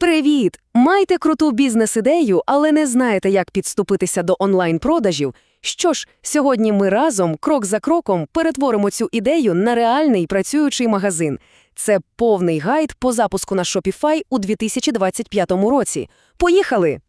Привіт! Маєте круту бізнес-ідею, але не знаєте, як підступитися до онлайн-продажів? Що ж, сьогодні ми разом, крок за кроком, перетворимо цю ідею на реальний працюючий магазин. Це повний гайд по запуску на Shopify у 2025 році. Поїхали!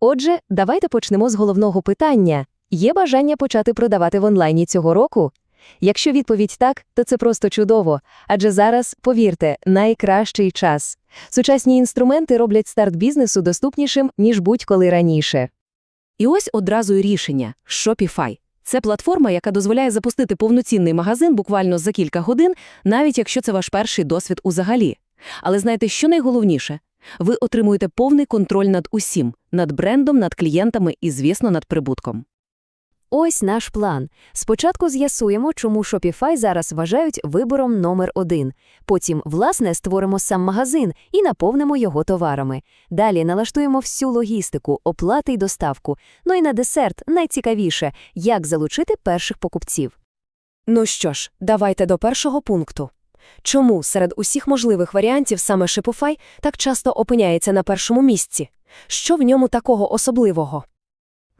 Отже, давайте почнемо з головного питання. Є бажання почати продавати в онлайні цього року? Якщо відповідь так, то це просто чудово. Адже зараз, повірте, найкращий час. Сучасні інструменти роблять старт бізнесу доступнішим, ніж будь-коли раніше. І ось одразу й рішення – Shopify. Це платформа, яка дозволяє запустити повноцінний магазин буквально за кілька годин, навіть якщо це ваш перший досвід узагалі. Але знаєте, що найголовніше? Ви отримуєте повний контроль над усім – над брендом, над клієнтами і, звісно, над прибутком. Ось наш план. Спочатку з'ясуємо, чому Shopify зараз вважають вибором номер один. Потім, власне, створимо сам магазин і наповнимо його товарами. Далі налаштуємо всю логістику, оплати й доставку. Ну і на десерт найцікавіше – як залучити перших покупців. Ну що ж, давайте до першого пункту. Чому серед усіх можливих варіантів саме Shopify так часто опиняється на першому місці? Що в ньому такого особливого?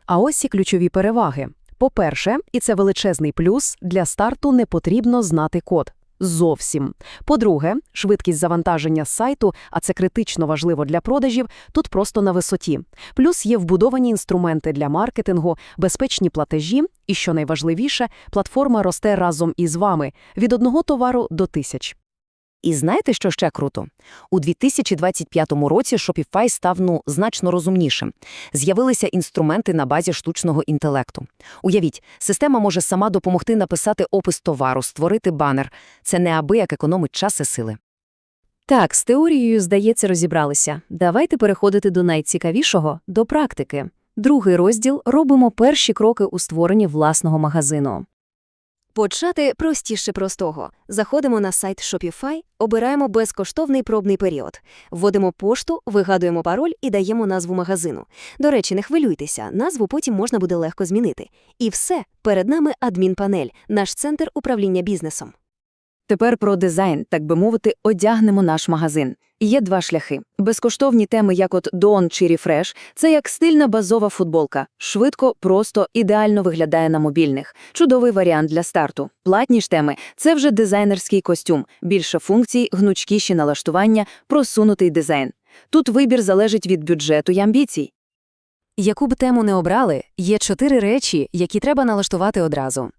А ось і ключові переваги. По-перше, і це величезний плюс, для старту не потрібно знати код. Зовсім. По-друге, швидкість завантаження сайту, а це критично важливо для продажів, тут просто на висоті. Плюс є вбудовані інструменти для маркетингу, безпечні платежі і, що найважливіше, платформа росте разом із вами від одного товару до тисяч. І знаєте, що ще круто? У 2025 році Shopify став ну, значно розумнішим. З'явилися інструменти на базі штучного інтелекту. Уявіть, система може сама допомогти написати опис товару, створити банер. Це неабияк економить час і сили. Так, з теорією, здається, розібралися. Давайте переходити до найцікавішого – до практики. Другий розділ – робимо перші кроки у створенні власного магазину. Почати простіше простого. Заходимо на сайт Shopify, обираємо безкоштовний пробний період, вводимо пошту, вигадуємо пароль і даємо назву магазину. До речі, не хвилюйтеся, назву потім можна буде легко змінити. І все, перед нами адмінпанель, наш центр управління бізнесом. Тепер про дизайн, так би мовити, одягнемо наш магазин. Є два шляхи. Безкоштовні теми, як от Dawn чи Refresh, це як стильна базова футболка. Швидко, просто, ідеально виглядає на мобільних. Чудовий варіант для старту. Платні ж теми – це вже дизайнерський костюм. Більше функцій, гнучкіші налаштування, просунутий дизайн. Тут вибір залежить від бюджету й амбіцій. Яку б тему не обрали, є чотири речі, які треба налаштувати одразу.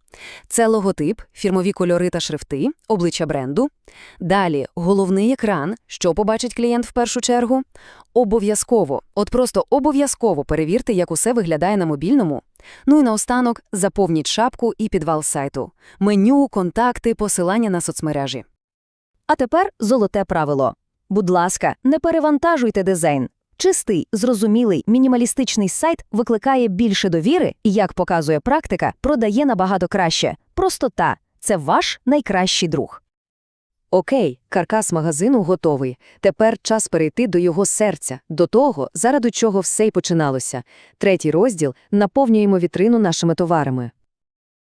Це логотип, фірмові кольори та шрифти, обличчя бренду. Далі головний екран, що побачить клієнт в першу чергу. Обов'язково, от просто обов'язково перевірте, як усе виглядає на мобільному. Ну і наостанок заповніть шапку і підвал сайту. Меню, контакти, посилання на соцмережі. А тепер золоте правило. Будь ласка, не перевантажуйте дизайн. Чистий, зрозумілий, мінімалістичний сайт викликає більше довіри і, як показує практика, продає набагато краще. Простота – це ваш найкращий друг. Окей, каркас магазину готовий. Тепер час перейти до його серця, до того, заради чого все й починалося. Третій розділ – наповнюємо вітрину нашими товарами.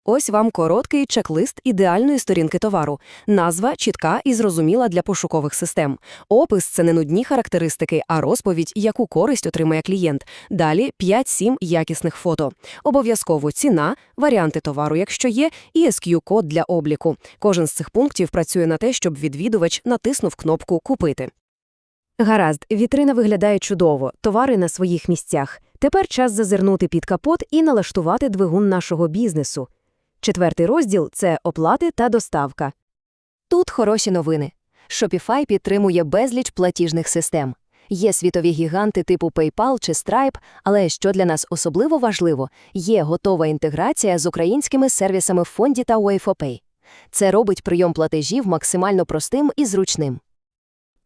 Ось вам короткий чек-лист ідеальної сторінки товару. Назва чітка і зрозуміла для пошукових систем. Опис це не нудні характеристики, а розповідь, яку користь отримає клієнт. Далі 5-7 якісних фото. Обов'язково ціна, варіанти товару, якщо є, і SQ-код для обліку. Кожен з цих пунктів працює на те, щоб відвідувач натиснув кнопку Купити. Гаразд, вітрина виглядає чудово, товари на своїх місцях. Тепер час зазирнути під капот і налаштувати двигун нашого бізнесу. Четвертий розділ – це оплати та доставка. Тут хороші новини. Shopify підтримує безліч платіжних систем. Є світові гіганти типу PayPal чи Stripe, але що для нас особливо важливо, є готова інтеграція з українськими сервісами Фонді та Way4Pay. Це робить прийом платежів максимально простим і зручним.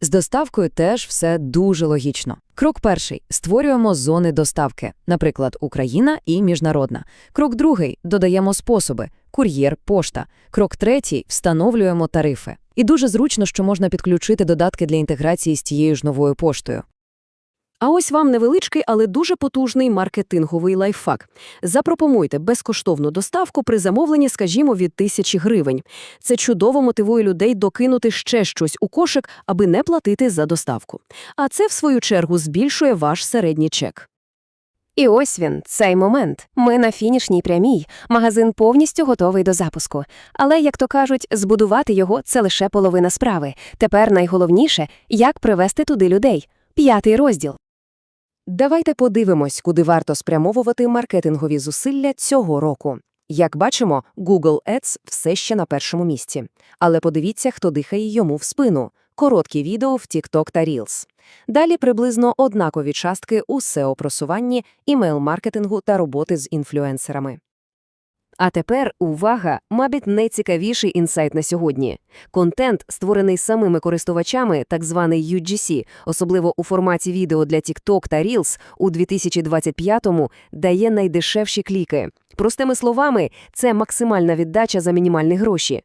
З доставкою теж все дуже логічно. Крок перший – створюємо зони доставки, наприклад, Україна і міжнародна. Крок другий – додаємо способи – кур'єр, пошта. Крок третій – встановлюємо тарифи. І дуже зручно, що можна підключити додатки для інтеграції з тією ж новою поштою. А ось вам невеличкий, але дуже потужний маркетинговий лайфхак. Запропонуйте безкоштовну доставку при замовленні, скажімо, від тисячі гривень. Це чудово мотивує людей докинути ще щось у кошик, аби не платити за доставку. А це, в свою чергу, збільшує ваш середній чек. І ось він, цей момент. Ми на фінішній прямій. Магазин повністю готовий до запуску. Але, як то кажуть, збудувати його це лише половина справи. Тепер найголовніше як привести туди людей. П'ятий розділ. Давайте подивимось, куди варто спрямовувати маркетингові зусилля цього року. Як бачимо, Google Ads все ще на першому місці. Але подивіться, хто дихає йому в спину. Короткі відео в TikTok та Reels. Далі приблизно однакові частки у SEO-просуванні, імейл-маркетингу та роботи з інфлюенсерами. А тепер увага, мабуть, найцікавіший інсайт на сьогодні. Контент, створений самими користувачами, так званий UGC, особливо у форматі відео для TikTok та Reels, у 2025-му дає найдешевші кліки. Простими словами, це максимальна віддача за мінімальні гроші.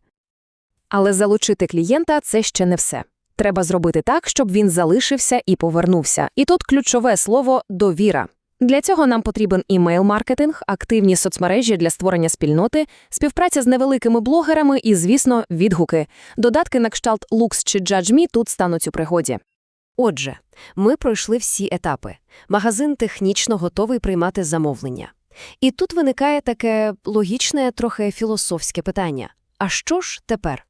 Але залучити клієнта це ще не все. Треба зробити так, щоб він залишився і повернувся. І тут ключове слово довіра. Для цього нам потрібен імейл-маркетинг, активні соцмережі для створення спільноти, співпраця з невеликими блогерами і, звісно, відгуки. Додатки на кшталт Lux чи JudgeMe тут стануть у пригоді. Отже, ми пройшли всі етапи. Магазин технічно готовий приймати замовлення. І тут виникає таке логічне, трохи філософське питання. А що ж тепер?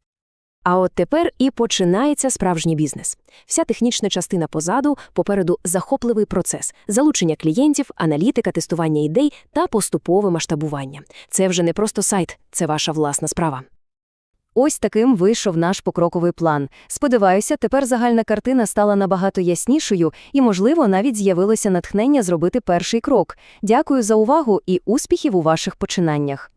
А от тепер і починається справжній бізнес. Вся технічна частина позаду, попереду захопливий процес, залучення клієнтів, аналітика, тестування ідей та поступове масштабування. Це вже не просто сайт, це ваша власна справа. Ось таким вийшов наш покроковий план. Сподіваюся, тепер загальна картина стала набагато яснішою і, можливо, навіть з'явилося натхнення зробити перший крок. Дякую за увагу і успіхів у ваших починаннях.